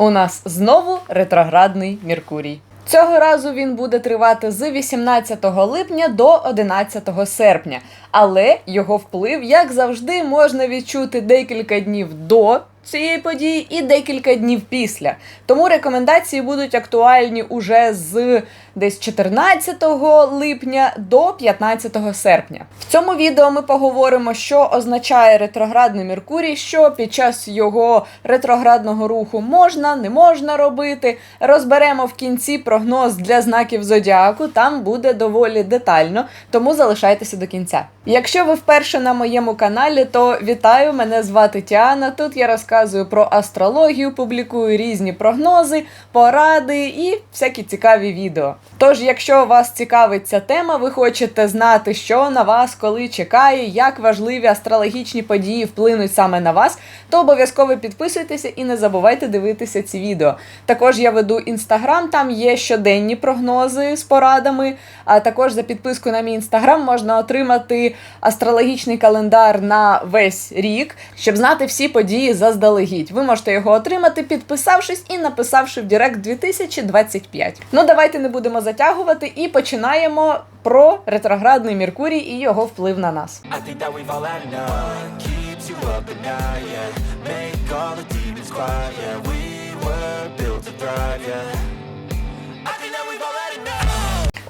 У нас знову ретроградний Меркурій. Цього разу він буде тривати з 18 липня до 11 серпня, але його вплив, як завжди, можна відчути декілька днів до цієї події і декілька днів після. Тому рекомендації будуть актуальні уже з десь 14 липня до 15 серпня. В цьому відео ми поговоримо, що означає ретроградний Меркурій, що під час його ретроградного руху можна, не можна робити. Розберемо в кінці прогноз для знаків зодіаку. Там буде доволі детально, тому залишайтеся до кінця. Якщо ви вперше на моєму каналі, то вітаю! Мене звати Тіана. Тут я розказую про астрологію, публікую різні прогнози, поради і всякі цікаві відео. Тож, якщо вас цікавить ця тема, ви хочете знати, що на вас коли чекає, як важливі астрологічні події вплинуть саме на вас, то обов'язково підписуйтеся і не забувайте дивитися ці відео. Також я веду інстаграм, там є щоденні прогнози з порадами. А також за підписку на мій інстаграм можна отримати астрологічний календар на весь рік, щоб знати всі події заздалегідь. Ви можете його отримати, підписавшись і написавши в Директ 2025. Ну давайте не будемо затягувати і починаємо про ретроградний Меркурій і його вплив на нас. Make all the demons quiet, yeah. We were built to thrive, yeah.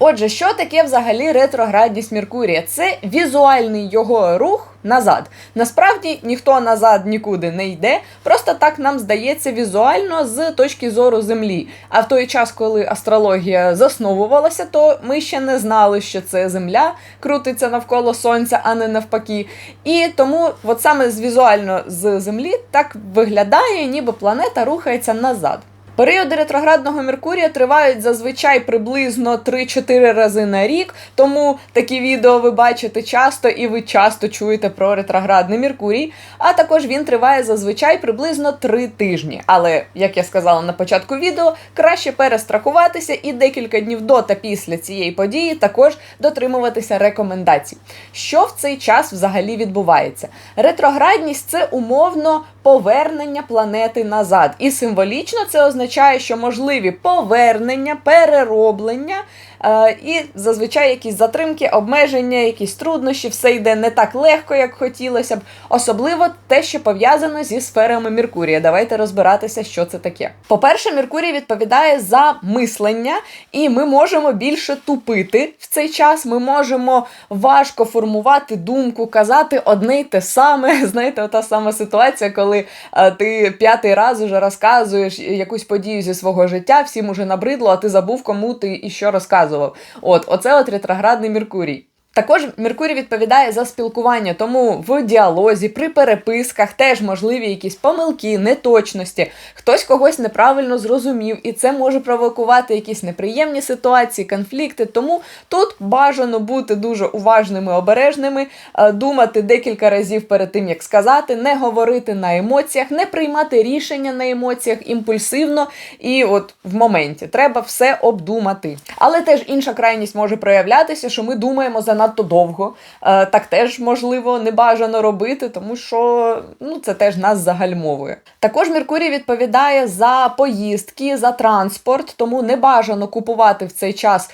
Отже, що таке взагалі ретроградність Меркурія? Це візуальний його рух назад. Насправді ніхто назад нікуди не йде, просто так нам здається візуально з точки зору Землі. А в той час, коли астрологія засновувалася, то ми ще не знали, що це Земля крутиться навколо Сонця, а не навпаки. І тому, от саме з візуально з Землі так виглядає, ніби планета рухається назад. Періоди ретроградного Меркурія тривають зазвичай приблизно 3-4 рази на рік, тому такі відео ви бачите часто і ви часто чуєте про ретроградний Меркурій. А також він триває зазвичай приблизно 3 тижні. Але, як я сказала на початку відео, краще перестрахуватися і декілька днів до та після цієї події також дотримуватися рекомендацій. Що в цей час взагалі відбувається? Ретроградність це умовно повернення планети назад. І символічно це означає, що можливі повернення, перероблення. Е, І зазвичай якісь затримки, обмеження, якісь труднощі, все йде не так легко, як хотілося б. Особливо те, що пов'язано зі сферами Меркурія. Давайте розбиратися, що це таке. По-перше, Меркурій відповідає за мислення, і ми можемо більше тупити в цей час. Ми можемо важко формувати думку, казати одне й те саме. Знаєте, ота сама ситуація, коли е, ти п'ятий раз уже розказуєш якусь подію зі свого життя, всім уже набридло, а ти забув, кому ти і що розказував. От, оце от ретроградний Меркурій. Також Меркурій відповідає за спілкування, тому в діалозі, при переписках теж можливі якісь помилки, неточності. Хтось когось неправильно зрозумів, і це може провокувати якісь неприємні ситуації, конфлікти. Тому тут бажано бути дуже уважними, обережними, е, думати декілька разів перед тим, як сказати, не говорити на емоціях, не приймати рішення на емоціях імпульсивно і от в моменті. Треба все обдумати. Але теж інша крайність може проявлятися, що ми думаємо занадто довго. Е, Так теж можливо не бажано робити, тому що ну, це теж нас загальмовує. Також Меркурій відповідає за поїздки, за транспорт, тому не бажано купувати в цей час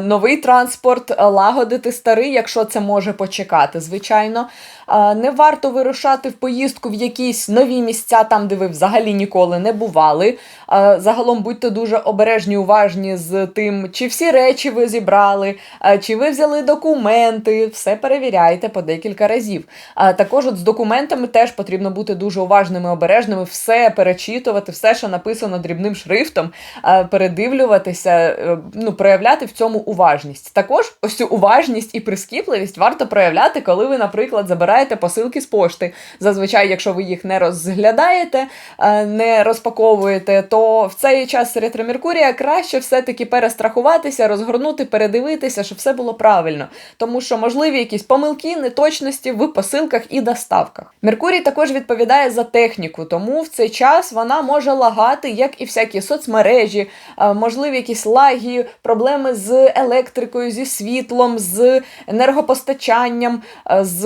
новий транспорт, е, лагодити старий, якщо це може почекати, звичайно. Е, Не варто вирушати в поїздку в якісь нові місця, там, де ви взагалі ніколи не бували. Е, Загалом будьте дуже обережні, уважні з тим, чи всі речі ви зібрали, е, чи ви взяли документи, все перевіряйте по декілька разів. Також от з документами теж потрібно бути дуже уважними, обережними, все перечитувати, все, що написано дрібним шрифтом, е, передивлюватися, е, ну, проявляти в цьому уважність. Також ось цю уважність і прискіпливість варто проявляти, коли ви, наприклад, забираєте посилки з пошти. Зазвичай, якщо ви їх не розглядаєте, е, не розпаковуєте, то в цей час ретро Меркурія краще все-таки перестрахуватися, розгорнути, передивитися, щоб все було правильно. Тому що можливі якісь помилки, неточності в посилках і доставках. Меркурій також відповідає за техніку, тому в цей час вона може лагати, як і всякі соцмережі, е, можливі якісь лаги, проблеми з з електрикою, зі світлом, з енергопостачанням, е, з,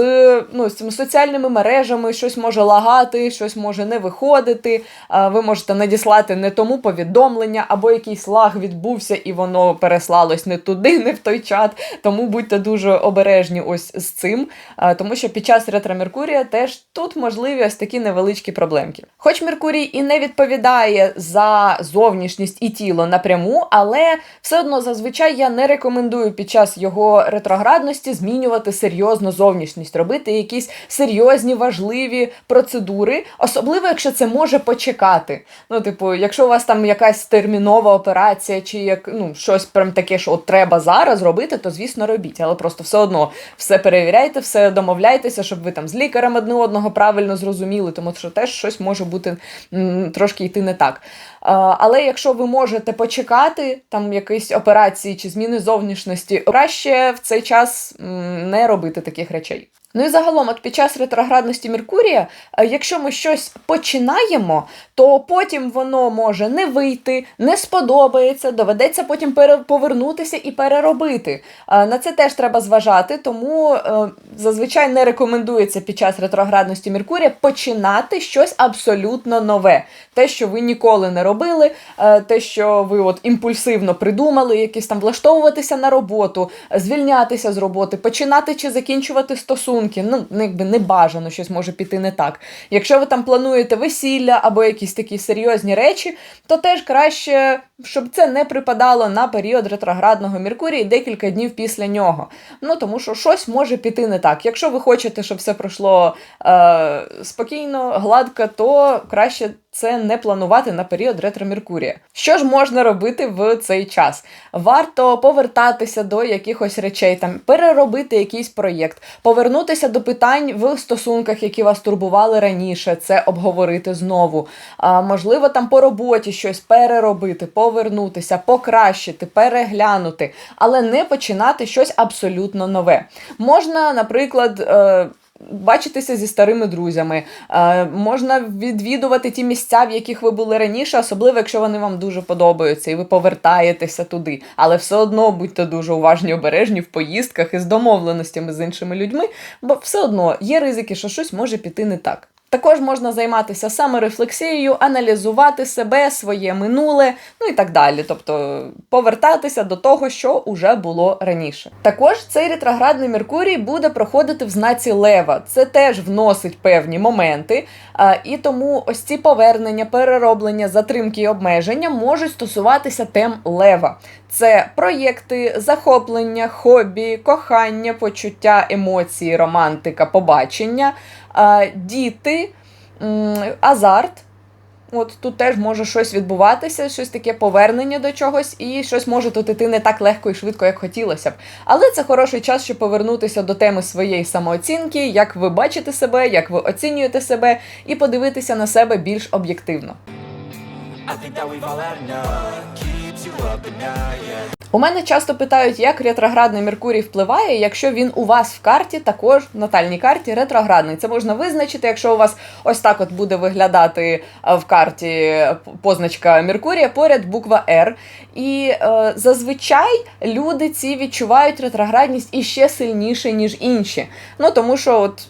ну, цими соціальними мережами, щось може лагати, щось може не виходити. е, Ви можете надіслати не тому повідомлення, або якийсь лаг відбувся і воно переслалось не туди, не в той чат. Тому будьте дуже обережні ось з цим, е, тому що під час ретро Меркурія теж тут можливі ось такі невеличкі проблемки. Хоч Меркурій і не відповідає за зовнішність і тіло напряму, але все одно зазвичай я не рекомендую під час його ретроградності змінювати серйозно зовнішність, робити якісь серйозні важливі процедури, особливо якщо це може почекати. Ну, типу, якщо у вас там якась термінова операція, чи як ну щось прям таке, що от треба зараз робити, то звісно робіть. Але просто все одно все перевіряйте, все домовляйтеся, щоб ви там з лікарем одне одного правильно зрозуміли, тому що теж щось може бути м, трошки йти не так. А, але якщо ви можете почекати там якісь операції чи зміни зовнішності, краще в цей час не робити таких речей. Ну і загалом, от під час ретроградності Меркурія, е, якщо ми щось починаємо, то потім воно може не вийти, не сподобається, доведеться потім повернутися і переробити. Е, На це теж треба зважати, тому е, зазвичай не рекомендується під час ретроградності Меркурія починати щось абсолютно нове. Те, що ви ніколи не робили, те, що ви от імпульсивно придумали, якісь там влаштовуватися на роботу, звільнятися з роботи, починати чи закінчувати стосунки. Ну, ну, якби не бажано, щось може піти не так. Якщо ви там плануєте весілля або якісь такі серйозні речі, то теж краще, щоб це не припадало на період ретроградного Меркурія і декілька днів після нього. Ну тому що щось може піти не так. Якщо ви хочете, щоб все пройшло е, спокійно, гладко, то краще це не планувати на період ретро Меркурія. Що ж можна робити в цей час? Варто повертатися до якихось речей, там переробити якийсь проєкт, повернутися до питань в стосунках, які вас турбували раніше, це обговорити знову. А, можливо, там по роботі щось переробити, повернутися, покращити, переглянути, але не починати щось абсолютно нове. Можна, наприклад. Бачитися зі старими друзями, е, можна відвідувати ті місця, в яких ви були раніше, особливо якщо вони вам дуже подобаються, і ви повертаєтеся туди. Але все одно будьте дуже уважні, обережні в поїздках і з домовленостями з іншими людьми, бо все одно є ризики, що щось може піти не так. Також можна займатися саморефлексією, аналізувати себе, своє минуле, ну і так далі. Тобто повертатися до того, що уже було раніше. Також цей ретроградний Меркурій буде проходити в знаці Лева. Це теж вносить певні моменти, а, і тому ось ці повернення, перероблення, затримки і обмеження можуть стосуватися тем Лева. Це проєкти, захоплення, хобі, кохання, почуття, емоції, романтика, побачення, діти, азарт. От тут теж може щось відбуватися, щось таке повернення до чогось, і щось може тут іти не так легко і швидко, як хотілося б. Але це хороший час, щоб повернутися до теми своєї самооцінки, як ви бачите себе, як ви оцінюєте себе, і подивитися на себе більш об'єктивно. I think that У мене часто питають, як ретроградний Меркурій впливає, якщо він у вас в карті, також в натальній карті ретроградний. Це можна визначити, якщо у вас ось так от буде виглядати е, в карті позначка Меркурія, поряд буква Р. І е, зазвичай люди ці відчувають ретроградність іще сильніше, ніж інші. Ну тому що от.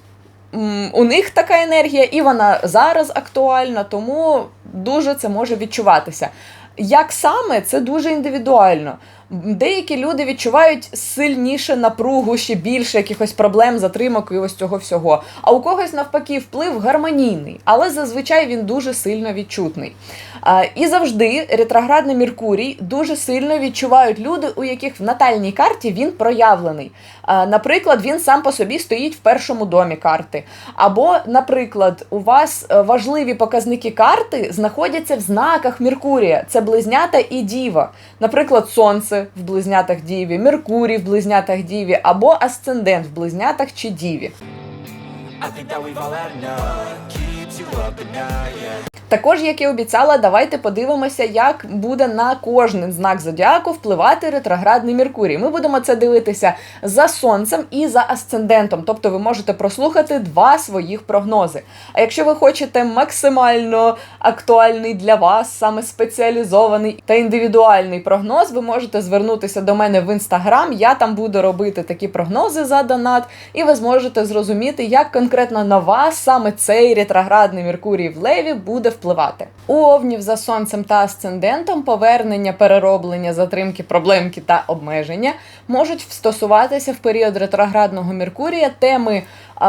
У них така енергія, і вона зараз актуальна, тому дуже це може відчуватися. Як саме це дуже індивідуально. Деякі люди відчувають сильніше напругу, ще більше якихось проблем, затримок і ось цього всього. А у когось навпаки вплив гармонійний, але зазвичай він дуже сильно відчутний. І завжди ретроградний Меркурій дуже сильно відчувають люди, у яких в натальній карті він проявлений. Наприклад, він сам по собі стоїть в першому домі карти. Або, наприклад, у вас е, важливі показники карти знаходяться в знаках Меркурія. Це близнята і діва. Наприклад, Сонце в близнятах Діві, Меркурій в близнятах Діві, або Асцендент в близнятах чи Діві. I think that we've all had enough. Також, як і обіцяла, давайте подивимося, як буде на кожен знак зодіаку впливати ретроградний Меркурій. Ми будемо це дивитися за сонцем і за асцендентом. Тобто ви можете прослухати два своїх прогнози. А якщо ви хочете максимально актуальний для вас, саме спеціалізований та індивідуальний прогноз, ви можете звернутися до мене в інстаграм. Я там буду робити такі прогнози за донат, і ви зможете зрозуміти, як конкретно на вас саме цей ретроградний Меркурій в Леві буде впливати. У овнів за сонцем та асцендентом повернення, перероблення, затримки, проблемки та обмеження можуть встосуватися в період ретроградного Меркурія теми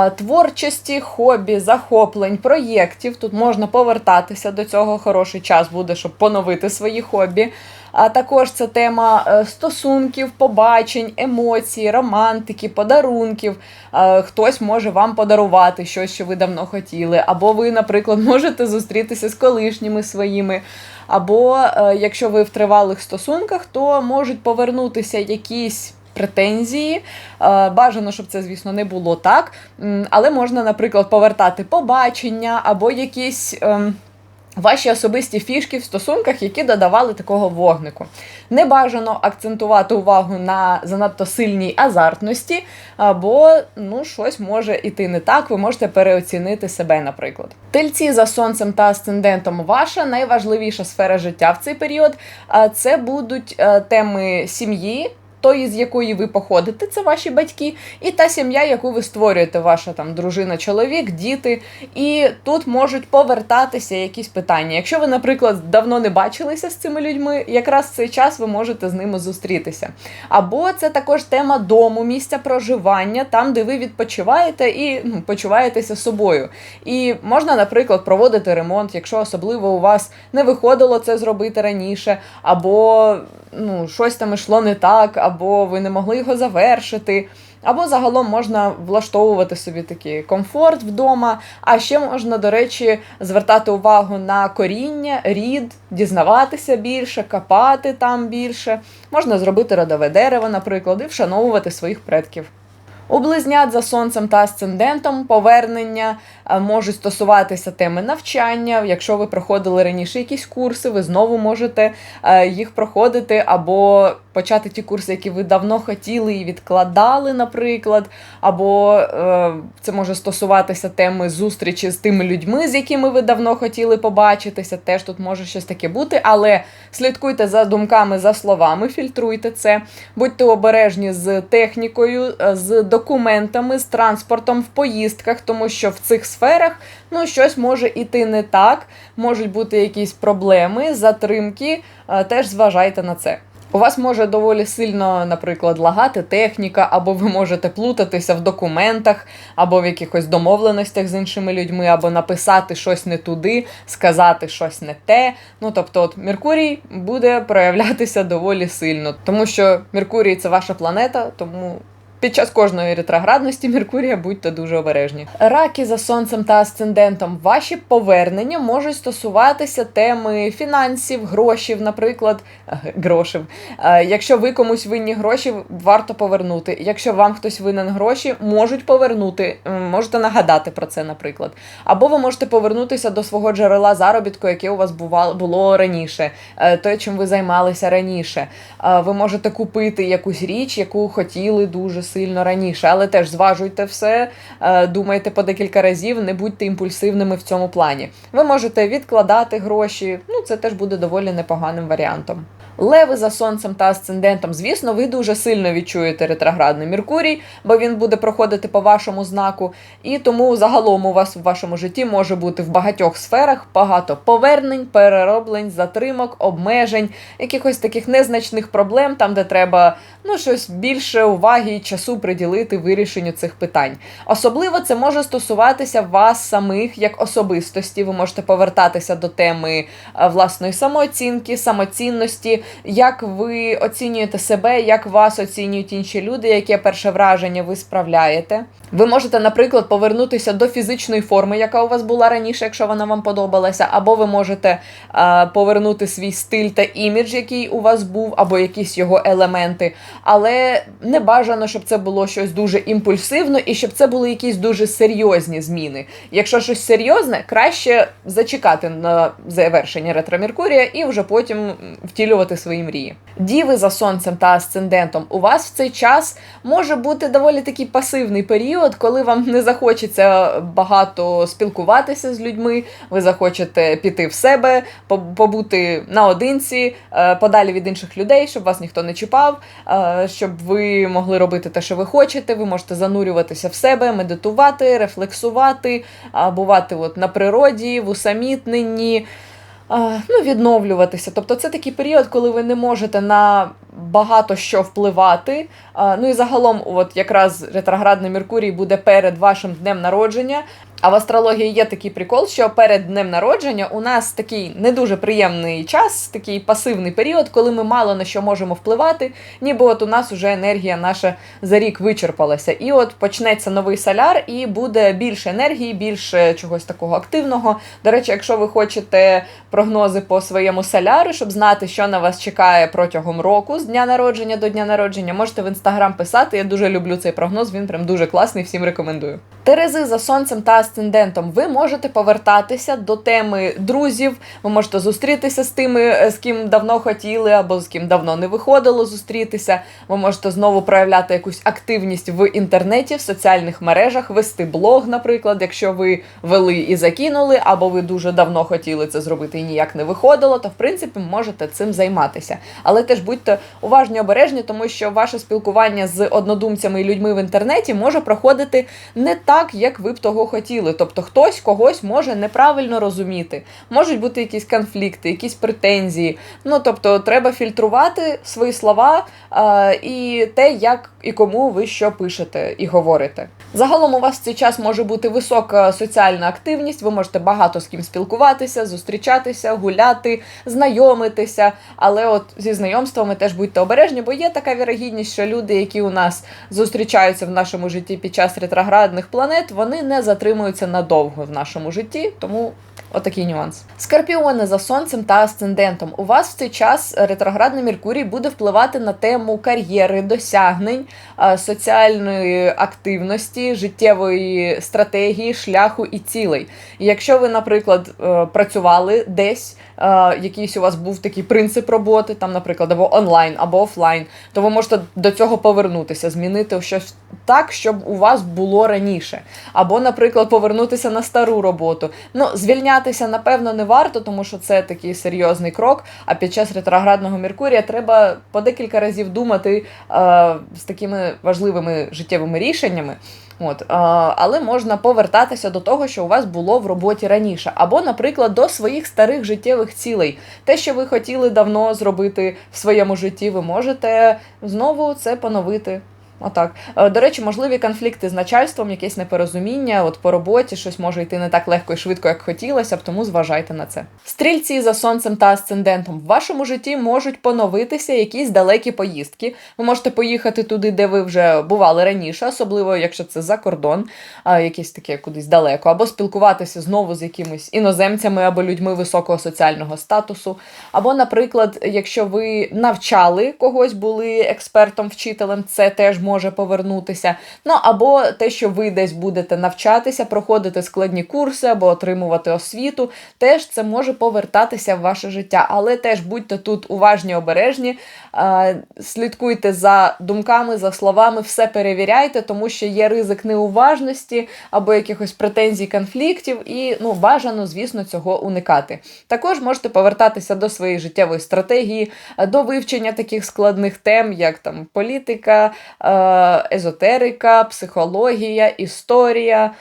творчості, хобі, захоплень, проєктів. Тут можна повертатися до цього. Хороший час буде, щоб поновити свої хобі. А також це тема е, стосунків, побачень, емоцій, романтики, подарунків. Хтось може вам подарувати щось, що ви давно хотіли, або ви, наприклад, можете зустрітися з колишніми своїми. Або е, якщо ви в тривалих стосунках, то можуть повернутися якісь. Претензії, Е, бажано, щоб це, звісно, не було так. Але можна, наприклад, повертати побачення або якісь ем, ваші особисті фішки в стосунках, які додавали такого вогнику. Не бажано акцентувати увагу на занадто сильній азартності, або ну, щось може іти не так, ви можете переоцінити себе, наприклад. Тельці за сонцем та асцендентом ваша найважливіша сфера життя в цей період. а Це будуть е, теми сім'ї. Тої, з якої ви походите, це ваші батьки, і та сім'я, яку ви створюєте, ваша там дружина, чоловік, діти. І тут можуть повертатися якісь питання. Якщо ви, наприклад, давно не бачилися з цими людьми, якраз в цей час ви можете з ними зустрітися. Або це також тема дому, місця проживання, там, де ви відпочиваєте і ну, почуваєтеся собою. І можна, наприклад, проводити ремонт, якщо особливо у вас не виходило це зробити раніше, або ну, щось там ішло не так, або ви не могли його завершити. Або загалом можна влаштовувати собі такий комфорт вдома. А ще можна, до речі, звертати увагу на коріння, рід, дізнаватися більше, копати там більше. Можна зробити родове дерево, наприклад, і вшановувати своїх предків. У близнят за сонцем та асцендентом повернення е, можуть стосуватися теми навчання. Якщо ви проходили раніше якісь курси, ви знову можете е, їх проходити, або почати ті курси, які ви давно хотіли і відкладали, наприклад. Або е, це може стосуватися теми зустрічі з тими людьми, з якими ви давно хотіли побачитися. Теж тут може щось таке бути, але слідкуйте за думками, за словами, фільтруйте це, будьте обережні з технікою, з документами, з транспортом в поїздках, тому що в цих сферах ну, щось може іти не так, можуть бути якісь проблеми, затримки. е, Теж зважайте на це. У вас може доволі сильно, наприклад, лагати техніка, або ви можете плутатися в документах, або в якихось домовленостях з іншими людьми, або написати щось не туди, сказати щось не те. Ну тобто, от Меркурій буде проявлятися доволі сильно, тому що Меркурій це ваша планета, тому. Під час кожної ретроградності Меркурія будьте дуже обережні. Раки за сонцем та асцендентом. Ваші повернення можуть стосуватися теми фінансів, грошів, наприклад, е, грошів. Е, Якщо ви комусь винні гроші, варто повернути. Якщо вам хтось винен гроші, можуть повернути. Можете нагадати про це, наприклад. Або ви можете повернутися до свого джерела заробітку, яке у вас бувало було раніше, е, те, чим ви займалися раніше. Ви можете купити якусь річ, яку хотіли дуже сильно раніше, але теж зважуйте все, е, думайте по декілька разів, не будьте імпульсивними в цьому плані. Ви можете відкладати гроші, ну це теж буде доволі непоганим варіантом. Леви за сонцем та асцендентом, звісно, ви дуже сильно відчуєте ретроградний Меркурій, бо він буде проходити по вашому знаку. І тому загалом у вас в вашому житті може бути в багатьох сферах багато повернень, перероблень, затримок, обмежень, якихось таких незначних проблем, там, де треба ну, щось більше уваги і часу приділити вирішенню цих питань. Особливо це може стосуватися вас самих як особистості. Ви можете повертатися до теми е, власної самооцінки, самоцінності, як ви оцінюєте себе, як вас оцінюють інші люди, яке перше враження ви справляєте. Ви можете, наприклад, повернутися до фізичної форми, яка у вас була раніше, якщо вона вам подобалася, або ви можете е, повернути свій стиль та імідж, який у вас був, або якісь його елементи. Але не бажано, щоб це було щось дуже імпульсивно і щоб це були якісь дуже серйозні зміни. Якщо щось серйозне, краще зачекати на завершення ретро Меркурія і вже потім м, втілювати свої мрії. Діви за сонцем та асцендентом. У вас в цей час може бути доволі такий пасивний період, коли вам не захочеться багато спілкуватися з людьми, ви захочете піти в себе, по- побути наодинці, е, подалі від інших людей, щоб вас ніхто не чіпав, е, щоб ви могли робити те, що ви хочете. Ви можете занурюватися в себе, медитувати, рефлексувати, бувати от на природі, в усамітненні. А, Ну, відновлюватися. Тобто це такий період, коли ви не можете на багато що впливати. Ну і загалом, от якраз ретроградний Меркурій буде перед вашим днем народження. А в астрології є такий прикол, що перед днем народження у нас такий не дуже приємний час, такий пасивний період, коли ми мало на що можемо впливати, ніби от у нас вже енергія наша за рік вичерпалася. І от почнеться новий соляр, і буде більше енергії, більше чогось такого активного. До речі, якщо ви хочете прогнози по своєму соляру, щоб знати, що на вас чекає протягом року з дня народження до дня народження, можете в інстаграм писати. Я дуже люблю цей прогноз. Він прям дуже класний, всім рекомендую. Терези за сонцем та асцендентом. Ви можете повертатися до теми друзів. Ви можете зустрітися з тими, е, з ким давно хотіли, або з ким давно не виходило зустрітися. Ви можете знову проявляти якусь активність в інтернеті, в соціальних мережах, вести блог, наприклад, якщо ви вели і закинули, або ви дуже давно хотіли це зробити і ніяк не виходило, то в принципі можете цим займатися. Але теж будьте уважні, обережні, тому що ваше спілкування з однодумцями і людьми в інтернеті може проходити не так, як ви б того хотіли. Тобто хтось когось може неправильно розуміти. Можуть бути якісь конфлікти, якісь претензії. Ну тобто, треба фільтрувати свої слова е, і те, як і кому ви що пишете і говорите. Загалом у вас в цей час може бути висока соціальна активність. Ви можете багато з ким спілкуватися, зустрічатися, гуляти, знайомитися. Але от зі знайомствами теж будьте обережні, бо є така вірогідність, що люди, які у нас зустрічаються в нашому житті під час ретроградних планет, вони не затримуються надовго в нашому житті, тому. Отакий нюанс. Скорпіони за сонцем та асцендентом. У вас в цей час ретроградний Меркурій буде впливати на тему кар'єри, досягнень, е, соціальної активності, життєвої стратегії, шляху і цілей. Якщо ви, наприклад, е, працювали десь, е, якийсь у вас був такий принцип роботи, там, наприклад, або онлайн, або офлайн, то ви можете до цього повернутися, змінити щось так, щоб у вас було раніше. Або, наприклад, повернутися на стару роботу. Ну, звільнятися, напевно, не варто, тому що це такий серйозний крок. А під час ретроградного Меркурія треба по декілька разів думати е, з такими важливими життєвими рішеннями. От, але можна повертатися до того, що у вас було в роботі раніше, або, наприклад, до своїх старих життєвих цілей. Те, що ви хотіли давно зробити в своєму житті, ви можете знову це поновити. Отак. Е, До речі, можливі конфлікти з начальством, якесь непорозуміння, от по роботі щось може йти не так легко і швидко, як хотілося б, тому зважайте на це. Стрільці за сонцем та асцендентом в вашому житті можуть поновитися якісь далекі поїздки. Ви можете поїхати туди, де ви вже бували раніше, особливо якщо це за кордон, якесь таке кудись далеко, або спілкуватися знову з якимись іноземцями або людьми високого соціального статусу. Або, наприклад, якщо ви навчали когось, були експертом, вчителем, це теж може повернутися. Ну або те, що ви десь будете навчатися, проходити складні курси або отримувати освіту, теж це може повертатися в ваше життя. Але теж будьте тут уважні, обережні, слідкуйте за думками, за словами, все перевіряйте, тому що є ризик неуважності або якихось претензій, конфліктів, і ну бажано, звісно, цього уникати. Також можете повертатися до своєї життєвої стратегії, до вивчення таких складних тем, як там політика, езотерика, психологія, історія,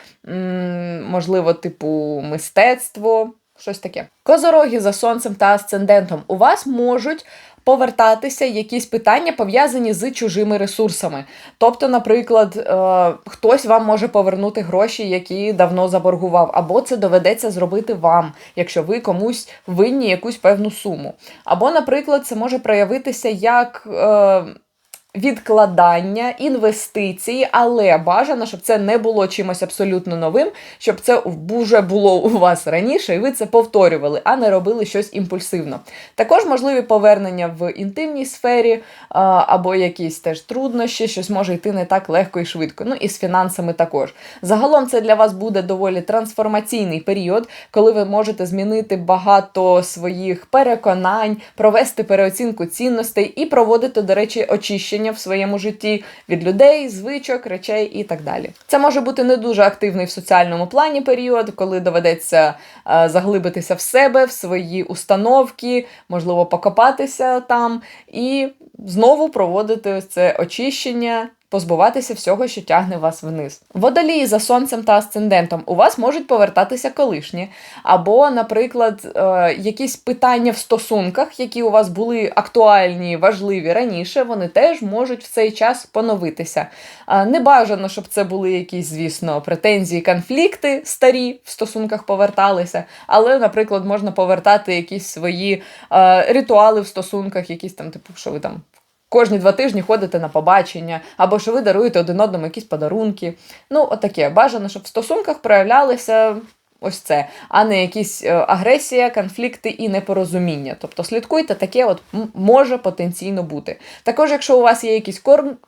можливо, типу мистецтво. Щось таке. Козороги за сонцем та асцендентом. У вас можуть повертатися якісь питання пов'язані з чужими ресурсами. Тобто, наприклад, е, хтось вам може повернути гроші, які давно заборгував, або це доведеться зробити вам, якщо ви комусь винні якусь певну суму. Або, наприклад, це може проявитися як. Е, відкладання, інвестиції, але бажано, щоб це не було чимось абсолютно новим, щоб це вже було у вас раніше, і ви це повторювали, а не робили щось імпульсивно. Також можливі повернення в інтимній сфері або якісь теж труднощі, щось може йти не так легко і швидко. Ну і з фінансами також. Загалом це для вас буде доволі трансформаційний період, коли ви можете змінити багато своїх переконань, провести переоцінку цінностей і проводити, до речі, очищення в своєму житті від людей, звичок, речей і так далі. Це може бути не дуже активний в соціальному плані період, коли доведеться е, заглибитися в себе, в свої установки, можливо, покопатися там і знову проводити це очищення. Позбуватися всього, що тягне вас вниз. Водолії за сонцем та асцендентом у вас можуть повертатися колишні, або, наприклад, е, якісь питання в стосунках, які у вас були актуальні, важливі раніше, вони теж можуть в цей час поновитися. Е, Не бажано, щоб це були якісь, звісно, претензії, конфлікти старі в стосунках поверталися, але, наприклад, можна повертати якісь свої е, ритуали в стосунках, якісь там, типу, що ви там кожні два тижні ходите на побачення, або що ви даруєте один одному якісь подарунки. Ну, отаке. Бажано, щоб в стосунках проявлялися. Ось це, а не якісь е, агресія, конфлікти і непорозуміння. Тобто слідкуйте, таке от може потенційно бути. Також, якщо у вас є якісь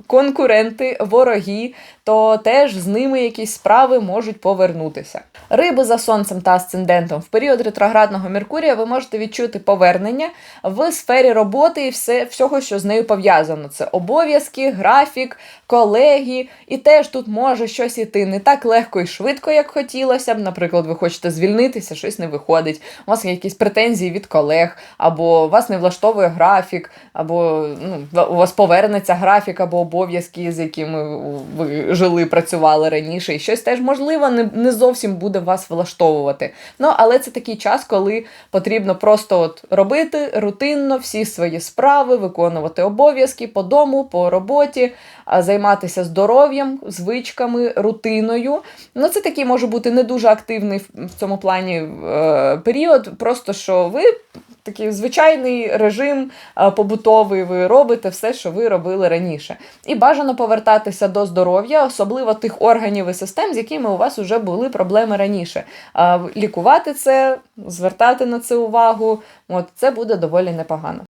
конкуренти, вороги, то теж з ними якісь справи можуть повернутися. Риби за сонцем та асцендентом в період ретроградного Меркурія ви можете відчути повернення в сфері роботи і все, всього, що з нею пов'язано. Це обов'язки, графік, колеги, і теж тут може щось іти не так легко і швидко, як хотілося б. Наприклад, ви хочете звільнитися, щось не виходить. У вас є якісь претензії від колег, або вас не влаштовує графік, або ну, у вас повернеться графік або обов'язки, з якими ви жили, працювали раніше, і щось теж можливо не, не зовсім буде вас влаштовувати. Ну, але це такий час, коли потрібно просто от робити рутинно всі свої справи, виконувати обов'язки по дому, по роботі, займатися здоров'ям, звичками, рутиною. Ну, це такий може бути не дуже активний в цьому плані е, період, просто що ви. Такий звичайний режим е, побутовий, ви робите все, що ви робили раніше. І бажано повертатися до здоров'я, особливо тих органів і систем, з якими у вас вже були проблеми раніше. Е, Лікувати це, звертати на це увагу. От це буде доволі непогано.